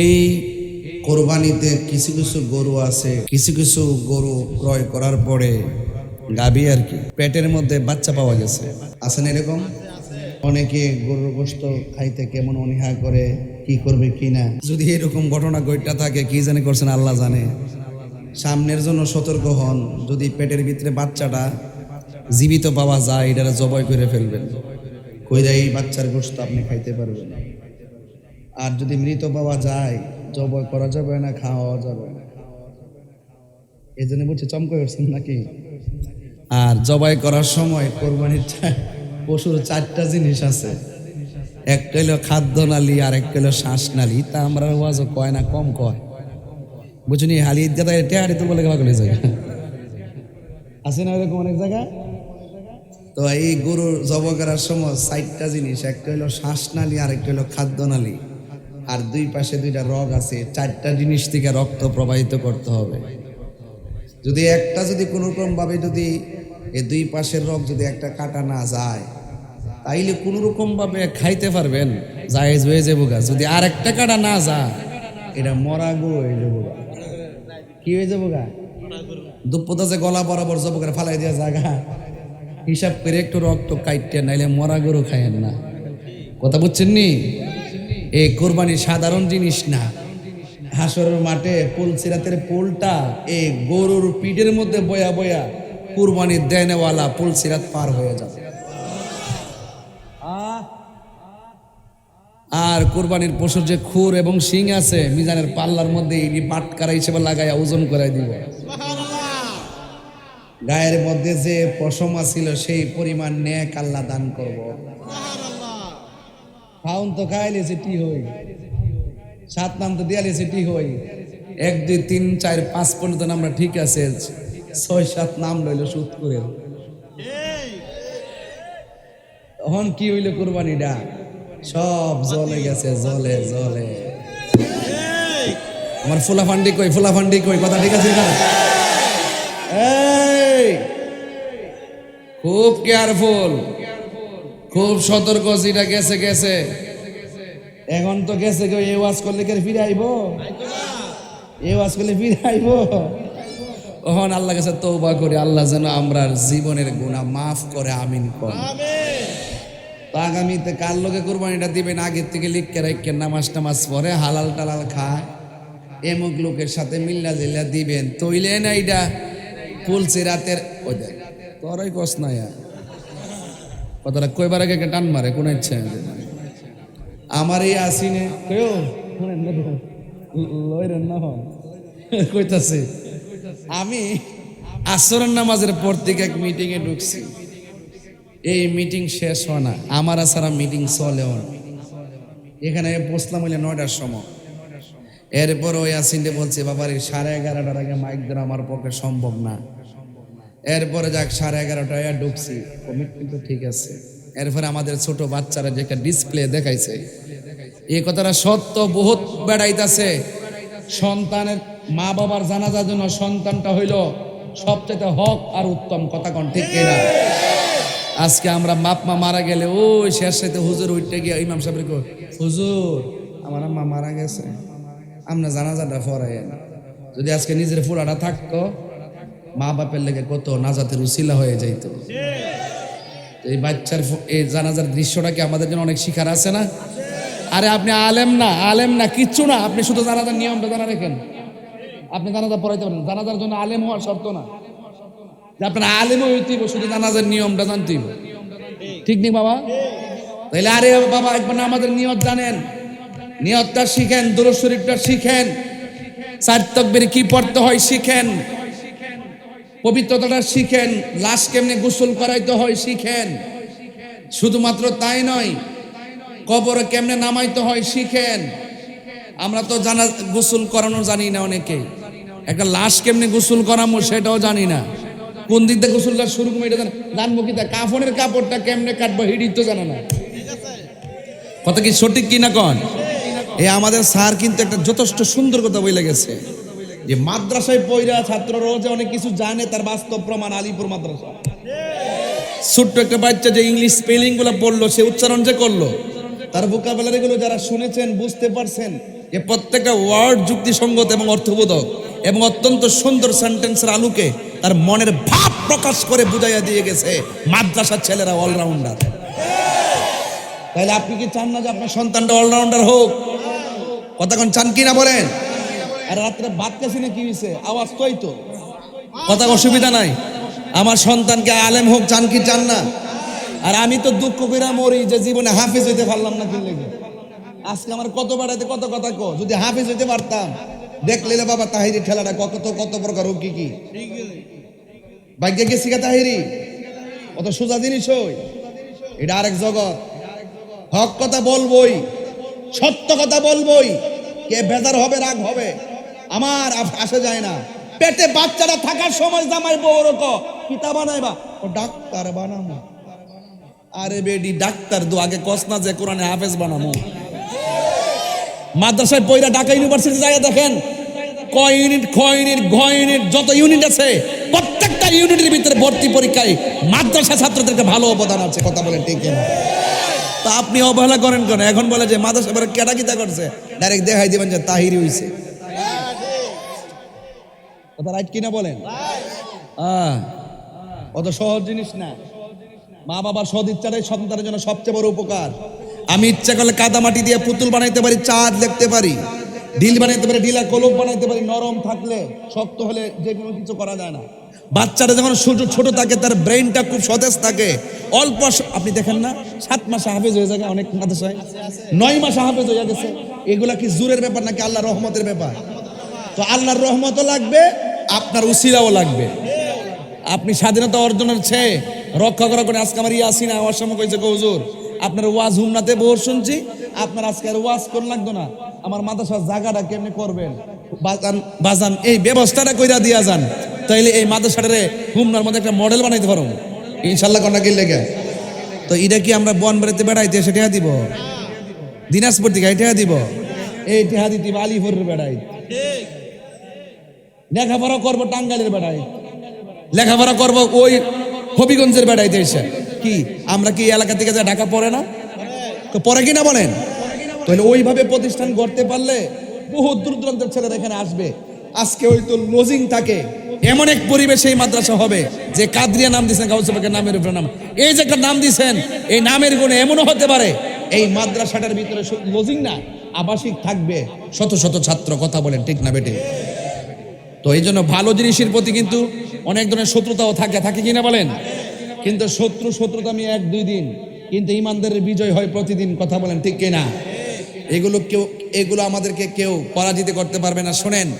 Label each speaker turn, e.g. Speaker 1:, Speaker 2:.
Speaker 1: এই কোরবানিতে কিছু কিছু গরু আছে, কিছু কিছু গরু ক্রয় করার পরে গাবি আর কি, পেটের মধ্যে বাচ্চা পাওয়া গেছে। আছেন এরকম? অনেকে গরুর গোস্ত খাইতে কেমন অনীহা করে, কি করবে কি না। যদি এরকম ঘটনা ঘটটা থাকে, কি জানে করছেন আল্লাহ জানে। সামনের জন্য সতর্ক হন, যদি পেটের ভিতরে বাচ্চাটা জীবিত পাওয়া যায় এটা জবাই করে ফেলবেন। কইরা এই বাচ্চার গোস্ত আপনি খাইতে পারবেন আর যদি মৃত পাওয়া যায় জবাই করা যাবে না, খাওয়া যাবে না। এই জন্য বলছে, চমকে উঠছেন নাকি? আর জবাই করার সময় কোরবানির পশুর চারটা জিনিস আছে। একটা হলো খাদ্য নালী, আর একটা হলো শ্বাস নালী। তা আমরা ওয়াজ কয় না কম কয়? বুঝুনি হালি ঈদগাহ টেহারি তো বলে গেলা যায় আছে না এরকম অনেক জায়গা? তো এই গরুর জব করার সময় চারটা জিনিস, একটা হলো শ্বাসনালী আর একটা হলো খাদ্যনালী আর দুই পাশে দুইটা রগ আছে, চারটা জিনিস থেকে রক্ত প্রবাহিত করতে হবে। যদি একটা যদি কোনো রকম যদি এই দুই পাশের রগ যদি একটা কাটা না যায়, তাইলে কোনো রকম খাইতে পারবেন, জায়েজ হয়ে যাব গা। যদি আর একটা কাটা না যায়, এটা মরা গো হয়ে যাব গা। কি হয়ে যাব গা? দুপ্পতা যে গলা বরাবর জব করে ফালাই দেওয়া জায়গা হিসাব করে একটু রক্ত কাইটে, নাইলে মরা গরু খায়েন না। কথা বুঝছেন নি? এই কোরবানি সাধারণ জিনিস না। হাসরের মাঠে পোল সিরাতের পোলটা এই গরুর পিঠের মধ্যে বয়া বয়া কুরবানি দেনেওয়ালা পোল সিরাত পার হয়ে যাবে। আর কোরবানির পশুর যে খুর এবং শিং আছে, মিজানের পাল্লার মধ্যে এই পাটকারা হিসেবে লাগাইয়া ওজন করাই দিব। গায়ের মধ্যে যে পশমা ছিল সেই পরিমাণ ন্যাক আল্লাহ দান করব। খাউন তো খাইলে সেটি হই। সাত নাম তো দিয়ালে সেটি হই। এক, দুই, তিন, চার, পাঁচ পর্যন্ত আমরা ঠিক আছে। ছয়, সাত নাম লইল সুদ করে। তখন কি হইল কোরবানিটা? সব জলে গেছে, জলে জলে। আমার ফুলাফান্ডি কই ফুলাফান্ডি কই? কথা ঠিক আছে না? খুব কেয়ারফুল খুব সতর্ক, যেটা গেছে গেছে। এখন তো গেছে কেউ এ ওয়াজ করলে কে ফিরে আইব? এ ওয়াজ করলে ফিরে আইব? ওহন আল্লাহ কাছে তৌবা করে, আল্লাহ যেন আমরা জীবনের গুণা মাফ করে, আমিন কর। তো আগামীতে কার লোকে কোরবানিটা দিবেন? আগের থেকে লিখকে রাখেন নামাজ টামাজ পরে হালাল টালাল খায়। এমুক লোকের সাথে মিল্লা জিল্লা দিবেন। তৈলে না এইটা ফুলছে রাতের ওই তোরাই কস না কথাটা কইবার আগে টান মারে, কোন ইচ্ছা আমার এই আসিনে। কইতাছে, আমি আসরের নামাজের পর থেকে এক মিটিংয়ে ঢুকছি। এই মিটিং শেষ হয় না, আমার সারা মিটিং চলেও এখানে বসলাম হইলে নয়টার সময়। এরপর ওই আসিনতে বলছে, বাবার, সাড়ে এগারোটার আগে মাইক দেওয়া আমার পক্ষে সম্ভব না। এরপরে যাক, সাড়ে এগারোটায় ঢুকছি। কমিটমেন্ট ঠিক আছে। এরপরে আমাদের ছোট বাচ্চারা যে একটা ডিসপ্লে দেখাইছে। এই কথাটা সত্য, বহুত বেড়াইতেছে। সন্তানের মা বাবার জানাজার জন্য সন্তানটা হইল সবচেয়ে হক আর উত্তম, কথা কন ঠিক কিনা আজকে আমরা বাপ মা মারা গেলে, ওই শেষ সাথে হুজুর উঠতে গিয়ে ইমাম সাহেবের হুজুর, আমার আম্মা মারা গেছে। আমরা জানাজাটা ফরাইয়েন। যদি আজকে নিজের ফুলাটা থাকতো মা বাপের লেগে কত নাজাতের উসিলা হয়ে যাইতো। এই বাচ্চার এই জানাজার দৃশ্যটা কি আমাদের জন্য অনেক শিখার আছে না? আরে আপনি আলেম না আলেম না, কিচ্ছু না। আপনি শুধু জানাজার নিয়মটা জানা রেখেন। আপনি জানাজা পড়াইতে পারেন। জানাজার জন্য আলেম হওয়ার শর্ত না। আপনার আলেমও হইতে শুধু জানাজার নিয়মটা জানতে হইব। ঠিক নেই বাবা? তাইলে আরে বাবা, একবার আমাদের নিয়ত জানেন। নিয়তটা শিখেন, দুরুদ শরীফটা শিখেন। চার তকবির কি পড়তে হয় শিখেন। পবিত্রতাটা শিখেন, লাশ কেমনে গোসল করাইতে হয় শিখেন। শুধুমাত্র তাই নয়, কবরে কেমনে নামাইতে হয় শিখেন। আমরা তো জানা, গোসল করানো জানি না অনেকে। একটা লাশ কেমনে গোসল করামো সেটাও জানি না। কোন দিক থেকে গোসলটা শুরু করব এটা জানব কি তা? কাফনের কাপড়টা কেমনে কাটবো হিডি তো জানা না। কথা কি সঠিক কি না কন? এ আমাদের স্যার কিন্তু একটা যথেষ্ট সুন্দর কথা বলে গেছে। যে মাদ্রাসায় পয়রা ছাত্ররাও যে অনেক কিছু জানে, তার বাস্তব প্রমাণ আলিপুর মাদ্রাসা। ছোট্ট একটা বাচ্চা যে ইংলিশ স্পেলিংগুলো পড়ল, সে উচ্চারণ যে করল, তার ভোকাবুলারি গুলো যারা শুনেছেন, বুঝতে পারছেন যে প্রত্যেকটা ওয়ার্ড যুক্তিসঙ্গত এবং অর্থবোধক এবং অত্যন্ত সুন্দর সেন্টেন্সের আলোকে তার মনের ভাব প্রকাশ করে বুঝাইয়া দিয়ে গেছে মাদ্রাসার ছেলেরা অলরাউন্ডার তাহলে আপনি কি চান না যে আপনার সন্তানটা অলরাউন্ডার হোক? কতক্ষণ চান কি না বলেন? আর রাত্রে ভাত কাছি না কি হয়েছে আওয়াজ তোই তো কথা অসুবিধা নাই। আমার সন্তানকে আলেম হোক, চান কি চান না। আর আমি তো দুঃখ করে মরি যে জীবনে হাফিজ হইতে পারলাম না কি লেগে আজকে আমার কত বাড়াইতে কত কথা কো যদি হাফিজ হইতে পারতাম, দেখলে বাবা তাহিরি ঠেলাটা কত কত প্রকার হোক কি কি? ভাগ্যে গেছি গা তাহিরি। কত সোজা জিনিস হই। এটা আরেক জগৎ। হক কথা বলবই, সত্য কথা বলবই। কে বেজার হবে, রাগ হবে। আমার আসে যায় না। পেটে বাচ্চারা থাকার সময় জামাই বউর ক পিতা বানাইবা। ও ডাক্তার বানামো। আরে বেডি, ডাক্তার দু, আগে কস না যে কোরআনে হাফেজ বানামো। মাদ্রাসায় পয়রা ঢাকা ইউনিভার্সিটি যায় দেখেন ক ইউনিট খ ইউনিট ঘ ইউনিট, যত ইউনিট আছে, প্রত্যেকটা ইউনিটের ভিতরে ভর্তি পরীক্ষায় মাদ্রাসা ছাত্রদেরকে ভালো অবদান আছে, কথা বলেন ঠিক তা আপনি অবহেলা করেন কেন? এখন বলে যে মাদ্রাসা কেটা কিতা করছে? ডাইরেক্ট দেখাই দিবেন যে তাহিরি হইছে। কথা রাইট কিনা বলেন? হ্যাঁ। অত সহজ জিনিস না। মা বাবার সদ ইচ্ছাটাই সন্তানের জন্য সবচেয়ে বড় উপকার। আমি ইচ্ছা করলে কাদা মাটি দিয়ে পুতুল বানাইতে পারি, চাঁদ লিখতে পারি, ঢিল বানাইতে পারি, ঢিলা কলম বানাইতে পারি, নরম থাকলে শক্ত হলে যে কোনো কিছু করা যায় না। বাচ্চাটা যখন ছোট ছোট থাকে, তার ব্রেনটা খুব সতেজ থাকে। অল্প আপনি দেখেন না, সাত মাসে হাফেজ হয়ে যায় অনেক মাদ্রাসায়। নয় মাসে হাফেজ হয়ে গেছে। এগুলা কি জোরের ব্যাপার নাকি আল্লাহ রহমতের ব্যাপার? তো আল্লাহর রহমতও লাগবে, আপনার উসিলাও লাগবে। আপনি স্বাধীনতা অর্জনের চেয়ে রক্ষা করা করে আজকে আমার ইয়াসিন আমার সময় কইছে গৌজুর আপনার ওয়াজ হুমনাতে বহু শুনছি, আপনার আজকে আর ওয়াজ কোন লাগতো না। আমার মাদ্রাসার জায়গাটা কেমনি করবেন? বাজান বাজান, এই ব্যবস্থাটা কইরা দিয়া যান। তাইলে এই মাদ্রাসাটারে হুমনার মধ্যে একটা মডেল বানাইতে পারো। ইনশাল্লাহ কন্যা কি লেগে? তো এটা কি আমরা বন বেড়াতে বেড়াইতে সেটা দিব? দিনাজপুর থেকে এটা দিব? এই টেহা দিতে আলিপুরের বেড়াই। লেখাপড়া করব টাঙ্গালের বেড়াই লেখাপড়া করব ওই হবিগঞ্জের বেড়াইতে এসে কি, আমরা কি এলাকা থেকে যা ঢাকা পড়ে না? তো পরে কি না বলেন? তাহলে ওইভাবে প্রতিষ্ঠান গড়তে পারলে বহু দূর দূরান্তের ছেলেরা এখানে আসবে। আজকে ওই তো লজিং থাকে, এমন এক পরিবেশে এই মাদ্রাসা হবে, যে কাদরিয়া নাম দিয়েছেন গাউসবাকের নামের উপরে নাম। এই যে একটা নাম দিয়েছেন, এই নামের গুণে এমনও হতে পারে। এই মাদ্রাসাটার ভিতরে লজিং না, আবাসিক থাকবে, শত শত ছাত্র, কথা বলেন ঠিক না বেটে। তো এই জন্য ভালো জিনিসের প্রতি কিন্তু অনেক ধরনের শত্রুতাও থাকে। থাকে কিনা বলেন? কিন্তু শত্রু, শত্রুতা আমি এক, দুই দিন। কিন্তু ইমানদের বিজয় হয় প্রতিদিন, কথা বলেন ঠিক কিনা? এগুলো কেউ, এগুলো আমাদেরকে কেউ পরাজিত করতে পারবে না, শোনেন।